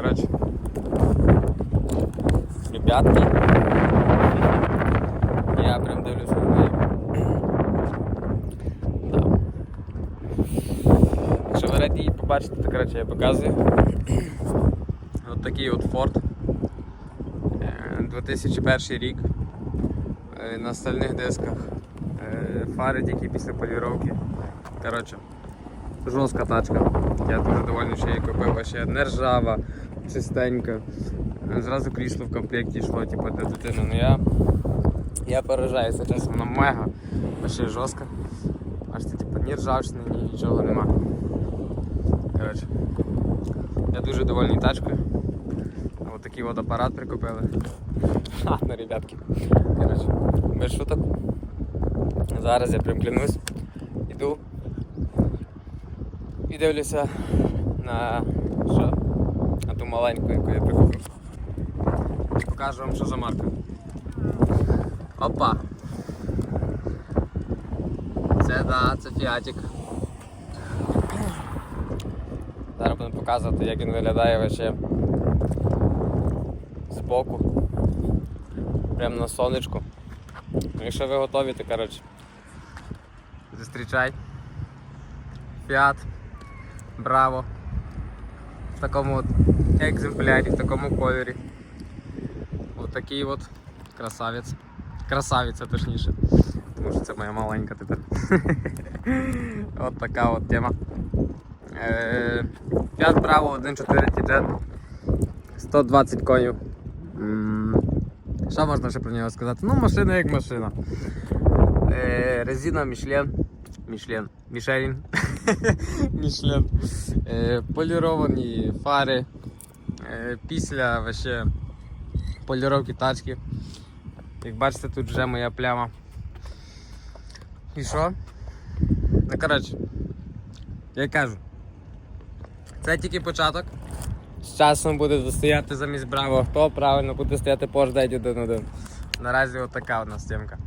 Коротше. Ребятки. Я прям дивлюся на неї. Да. Якщо ви раді її побачите, то коротше я показую. От такий от Ford. Е, 2001 рік. Е, На стальних дисках. Е, Фари тільки після поліровки. Коротше, жорстка тачка. Я дуже довольний, що її купив, а ще не ржава, чистенька. Е, Зразу крісло в комплекті йшло, типу, для дитини. Ну я, я поражаюся, чесно, вона мега, ще й жорстка. Бачите, типу, ні ржавчини, ні нічого нема. Коротше, я дуже довольний тачкою. Ось такий апарат прикупили. Ну, ребятки. Коротше, без шуток. Зараз я прям клянусь. Іду і дивлюся на? На маленьку, яку я прикупив. Покажу вам, що за марка. Опа! Це да, це фіатик. Зараз буду показувати, як він виглядає вообще збоку. Прямо на сонечку. Ну, Якщо ви готові, то коротше. Зустрічай. Фіат. Браво. В такому от екземплярі, в такому кольорі. Ось такий от красавець. Красавиця точніше. Тому що це моя маленька тепер. от така от тема. Fiat Bravo 1.4 T-Jet 120 конів. Що можна ще про нього сказати? Ну, машина як машина. Е, резина Michelin. Michelin. Michelin. Michelin. Е, поліровані фари. Е, після вообще поліровки тачки. Як бачите, тут вже моя пляма. І що? Ну коротше, я кажу. Це тільки початок. З часом буде стояти замість Браво. Хто правильно буде стояти Porsche 911. Наразі от така у нас темка.